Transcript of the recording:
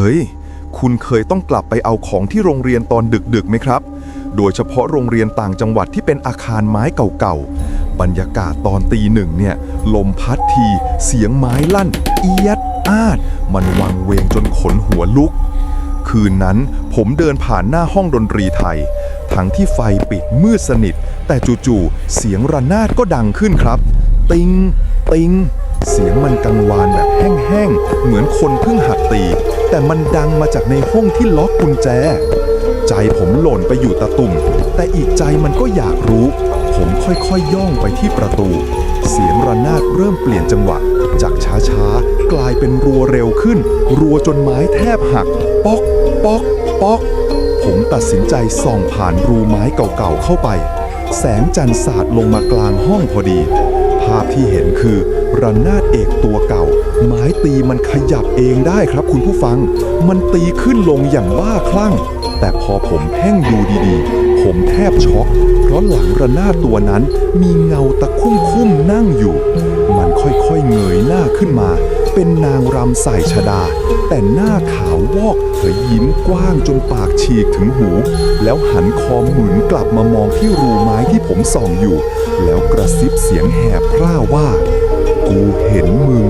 เฮ้ย คุณเคยต้องกลับไปเอาของที่โรงเรียนตอนดึกๆไหมครับ โดยเฉพาะโรงเรียนต่างจังหวัดที่เป็นอาคารไม้เก่าๆ บรรยากาศตอนตีหนึ่งเนี่ย ลมพัดที เสียงไม้ลั่น เอียดอาด มันวังเวงจนขนหัวลุก คืนนั้นผมเดินผ่านหน้าห้องดนตรีไทย ทั้งที่ไฟปิดมืดสนิท แต่จู่ๆ เสียงระนาดก็ดังขึ้นครับ ติง ติง เสียงมันกังวานแบบแห้งๆ เหมือนคนเพิ่งหัดตี แต่มันดังมาจากในห้องที่ล็อกกุญแจ ใจผมหล่นไปอยู่ตะตุ่ม แต่อีกใจมันก็อยากรู้ ผมค่อยๆย่องไปที่ประตู เสียงระนาดเริ่มเปลี่ยนจังหวะ จากช้าๆ กลายเป็นรัวเร็วขึ้น รัวจนไม้แทบหัก ป๊อก ป๊อก ป๊อก ผมตัดสินใจส่องผ่านรูไม้เก่าๆเข้าไป แสงจันทร์สาดลงมากลางห้องพอดีาพที่เห็นคือระนาดเอกตัวเก่า ไม้ตีมันขยับเองได้ครับคุณผู้ฟัง มันตีขึ้นลงอย่างบ้าคลั่ง แต่พอผมเพ่งดูดีๆ ผมแทบช็อก เพราะหลังระนาดตัวนั้นมีเงาตะคุ่มคุ้มๆนั่งอยู่ มันค่อยๆเงยหน้าขึ้นมา เป็นนางรำใส่ชดา แต่หน้าขาววอก เธอยิ้มกว้างจนปากฉีกถึงหู แล้วหันคอหมุนกลับมามองที่รูไม้ที่ผมส่องอยู่ แล้วกระซิบเสียงแหบพร่าว่า กูเห็นมึง